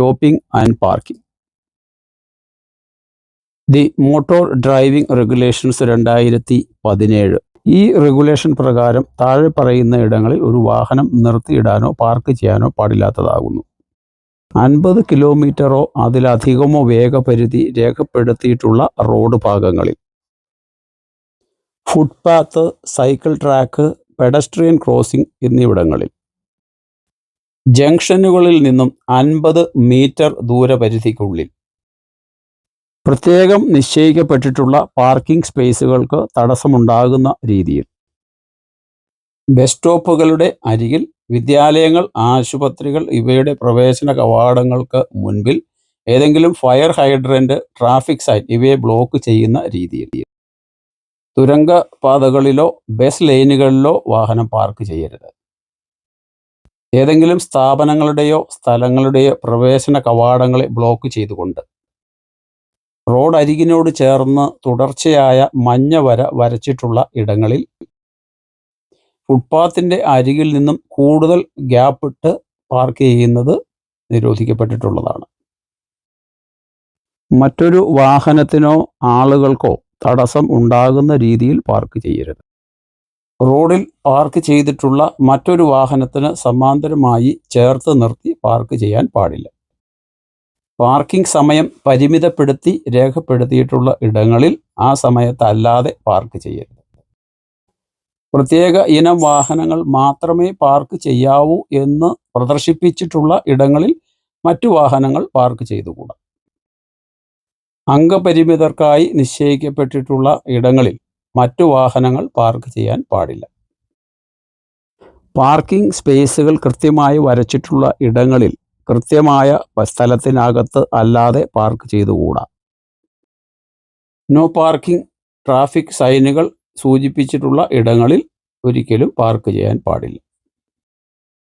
Stopping and parking. The motor driving regulations രണ്ടായിരത്തി പതിനേഴ് ഈ റെഗുലേഷൻ പ്രകാരം താഴെ പറയുന്ന ഇടങ്ങളിൽ ഒരു വാഹനം നിർത്തിയിടാനോ പാർക്ക് ചെയ്യാനോ പാടില്ലാത്തതാകുന്നു. അൻപത് കിലോമീറ്ററോ അതിലധികമോ വേഗപരിധി രേഖപ്പെടുത്തിയിട്ടുള്ള റോഡ് ഭാഗങ്ങളിൽ. Footpath cycle track pedestrian crossing എന്നിവിടങ്ങളിൽ. ജംഗ്ഷനുകളിൽ നിന്നും അൻപത് മീറ്റർ ദൂരപരിധിക്കുള്ളിൽ. പ്രത്യേകം നിശ്ചയിക്കപ്പെട്ടിട്ടുള്ള പാർക്കിംഗ് സ്പേസുകൾക്ക് തടസ്സമുണ്ടാകുന്ന രീതിയിൽ. ബസ് സ്റ്റോപ്പുകളുടെ അരികിൽ വിദ്യാലയങ്ങൾ ആശുപത്രികൾ ഇവയുടെ പ്രവേശന കവാടങ്ങൾക്ക് മുൻപിൽ ഏതെങ്കിലും ഫയർ ഹൈഡ്രന്റ് ട്രാഫിക് സൈറ്റ് ഇവയെ ബ്ലോക്ക് ചെയ്യുന്ന രീതിയിൽ. തുരങ്ക പാതകളിലോ ബസ് ലൈനുകളിലോ വാഹനം പാർക്ക് ചെയ്യരുത്. ഏതെങ്കിലും സ്ഥാപനങ്ങളുടെയോ സ്ഥലങ്ങളുടെയോ പ്രവേശന കവാടങ്ങളെ ബ്ലോക്ക് ചെയ്തുകൊണ്ട്. റോഡ് അരികിനോട് ചേർന്ന് തുടർച്ചയായ മഞ്ഞ വര വരച്ചിട്ടുള്ള ഇടങ്ങളിൽ ഫുട്പാത്തിന്റെ അരികിൽ നിന്നും കൂടുതൽ ഗ്യാപ്പ് ഇട്ട് പാർക്ക് ചെയ്യുന്നത് നിരോധിക്കപ്പെട്ടിട്ടുള്ളതാണ്. മറ്റൊരു വാഹനത്തിനോ ആളുകൾക്കോ തടസ്സം ഉണ്ടാകുന്ന രീതിയിൽ പാർക്ക് ചെയ്യരുത്. റോഡിൽ പാർക്ക് ചെയ്തിട്ടുള്ള മറ്റൊരു വാഹനത്തിന് സമാന്തരമായി ചേർത്ത് നിർത്തി പാർക്ക് ചെയ്യാൻ പാടില്ല. പാർക്കിംഗ് സമയം പരിമിതപ്പെടുത്തി രേഖപ്പെടുത്തിയിട്ടുള്ള ഇടങ്ങളിൽ ആ സമയത്തല്ലാതെ പാർക്ക് ചെയ്യരുത്. പ്രത്യേക ഇനം വാഹനങ്ങൾ മാത്രമേ പാർക്ക് ചെയ്യാവൂ എന്ന് പ്രദർശിപ്പിച്ചിട്ടുള്ള ഇടങ്ങളിൽ മറ്റു വാഹനങ്ങൾ പാർക്ക് ചെയ്തുകൂടാ. അംഗപരിമിതർക്കായി നിശ്ചയിക്കപ്പെട്ടിട്ടുള്ള ഇടങ്ങളിൽ മറ്റു വാഹനങ്ങൾ പാർക്ക് ചെയ്യാൻ പാടില്ല. പാർക്കിംഗ് സ്പേസുകൾ കൃത്യമായി വരച്ചിട്ടുള്ള ഇടങ്ങളിൽ കൃത്യമായ സ്ഥലത്തിനകത്ത് അല്ലാതെ പാർക്ക് ചെയ്തുകൂടാ നോ പാർക്കിംഗ് ട്രാഫിക് സൈനുകൾ സൂചിപ്പിച്ചിട്ടുള്ള ഇടങ്ങളിൽ ഒരിക്കലും പാർക്ക് ചെയ്യാൻ പാടില്ല.